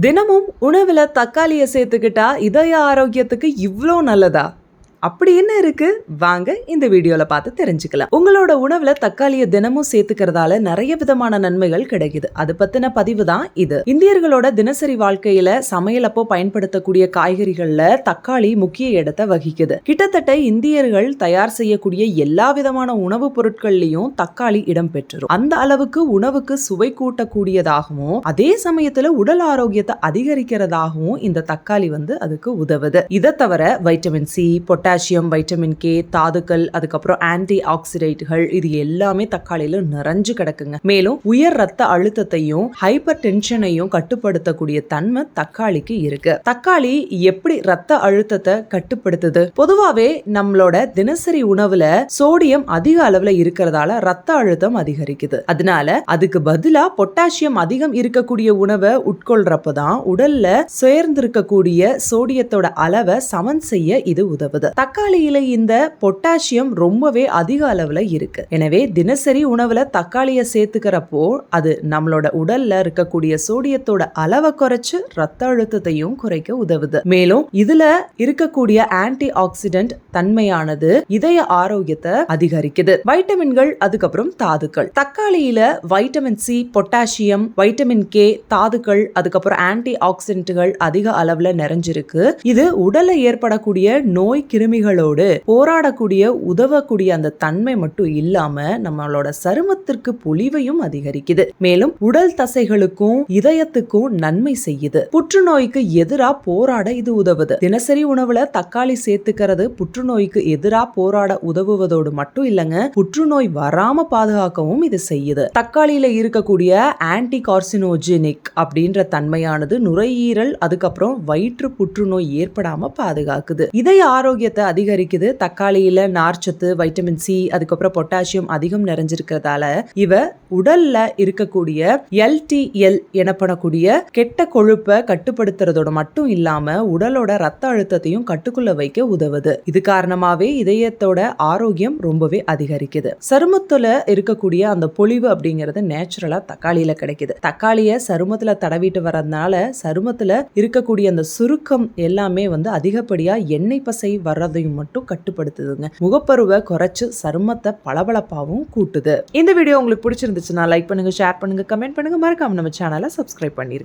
தினமும் உணவில் தக்காளியை சேர்த்துக்கிட்டா இதய ஆரோக்கியத்துக்கு இவ்வளோ நல்லதா? அப்படி என்ன இருக்கு? வாங்க இந்த வீடியோல பார்த்து தெரிஞ்சுக்கலாம். உங்களோட உணவுல தக்காளியை தினமும் சேர்த்துக்கிறதால நிறைய விதமான நன்மைகள் கிடைக்குது. அது பத்தின பதிவு தான் இது. இந்தியர்களோட தினசரி வாழ்க்கையில சமையலப்போ பயன்படுத்தக்கூடிய காய்கறிகள்ல தக்காளி முக்கிய இடத்தை வகிக்குது. கிட்டத்தட்ட இந்தியர்கள் தயார் செய்யக்கூடிய எல்லா விதமான உணவுப் பொருட்கள்லயும் தக்காளி இடம் பெற்றுரும். அந்த அளவுக்கு உணவுக்கு சுவை கூட்டக்கூடியதாகவும் அதே சமயத்துல உடல் ஆரோக்கியத்தை அதிகரிக்கிறதாகவும் இந்த தக்காளி வந்து அதுக்கு உதவுது. இதை தவிர vitamin C potassium vitamin K தாதுக்கள் அதுக்கப்புறம் ஆன்டி ஆக்சிடைட்டுகள் இது எல்லாமே தக்காளியில நிறைஞ்சு கிடக்குங்க. மேலும் உயர் ரத்த அழுத்தத்தையும் ஹைப்பர் டென்ஷனையும் கட்டுப்படுத்தக்கூடிய தன்மை தக்காளிக்கு இருக்கு. தக்காளி எப்படி ரத்த அழுத்தத்தை கட்டுப்படுத்துது? பொதுவாவே நம்மளோட தினசரி உணவுல சோடியம் அதிக அளவுல இருக்கிறதால ரத்த அழுத்தம் அதிகரிக்குது. அதனால அதுக்கு பதிலா பொட்டாசியம் அதிகம் இருக்கக்கூடிய உணவை உட்கொள்றப்பதான் உடல்ல சேர்ந்திருக்கக்கூடிய சோடியத்தோட அளவை சமன் செய்ய இது உதவுது. தக்காளியில இந்த பொட்டாசியம் ரொம்பவே அதிக அளவுல இருக்கு. எனவே தினசரி உணவுல தக்காளியை சேர்த்துக்கிறப்போ அது நம்மளோட உடல்ல இருக்கக்கூடிய சோடியத்தோட அளவை குறைச்சு ரத்த அழுத்தத்தையும் குறைக்க உதவுது. மேலும் இதுல இருக்கக்கூடிய ஆன்டி ஆக்சிடென்ட் தன்மையானது இதய ஆரோக்கியத்தை அதிகரிக்குது. வைட்டமின்கள் அதுக்கப்புறம் தாதுக்கள். தக்காளியில vitamin C potassium vitamin K தாதுக்கள் அதுக்கப்புறம் ஆன்டி ஆக்சிடென்ட்கள் அதிக அளவுல நிறைஞ்சிருக்கு. இது உடல்ல ஏற்படக்கூடிய நோய் கிருமிகளோடு போராடக்கூடிய உதவக்கூடிய அந்த தன்மை மட்டும் இல்லாம நம்மளோட சருமத்திற்கு பொலிவையும் அதிகரிக்குது. மேலும் உடல் தசைகளுக்கும் இதயத்துக்கும் நன்மை செய்யுது. புற்றுநோய்க்கு எதிரா போராட இது உதவுது. தினசரி உணவுல தக்காளி சேர்த்துக்கிறது புற்றுநோய்க்கு எதிரா போராட உதவுவதோடு மட்டும் இல்லைங்க புற்றுநோய் வராம பாதுகாக்கவும் இது செய்யுது. தக்காளியில இருக்கக்கூடிய ஆன்டி கார்சினோஜெனிக் அப்படின்ற தன்மையானது நுரையீரல் அதுக்கப்புறம் வயிற்று புற்றுநோய் ஏற்படாம பாதுகாக்குது. இதய ஆரோக்கியத்தை அதிகரிக்குது. தக்காளியில நார்ச்சத்து வைட்டமின் சி அதுக்கப்புறம் பொட்டாசியம் அதிகம் நிறைஞ்சிருக்கிறதால இவ உடல்ல இருக்கக்கூடிய எல்டிஎல் எனப்படக்கூடிய கெட்ட கொழுப்பை கட்டுப்படுத்துறதோட மட்டும் இல்லாம உடலோட ரத்த அழுத்தத்தையும் கட்டுக்குள்ள வைக்க உதவுது. இது காரணமாவே இதயத்தோட ஆரோக்கியம் ரொம்பவே அதிகரிக்குது. சருமத்துல இருக்கக்கூடிய அந்த பொலிவு அப்படிங்கிறது நேச்சுரலா தக்காளியில கிடைக்குது. தக்காளிய சருமத்துல தடவிட்டு வரதுனால சருமத்துல இருக்கக்கூடிய அந்த சுருக்கம் எல்லாமே வந்து அதிகப்படியா எண்ணெய் பசை வர்றதையும் மட்டும் கட்டுப்படுத்துதுங்க. முகப்பருவை குறைச்சு சருமத்தை பளபளப்பாகவும் கூட்டுது. இந்த வீடியோ உங்களுக்கு பிடிச்சிருந்துச்சுன்னா லைக் பண்ணுங்க ஷேர் பண்ணுங்க கமெண்ட் பண்ணுங்க. மறக்காம நம்ம சேனலை சப்ஸ்கிரைப் பண்ணிருங்க.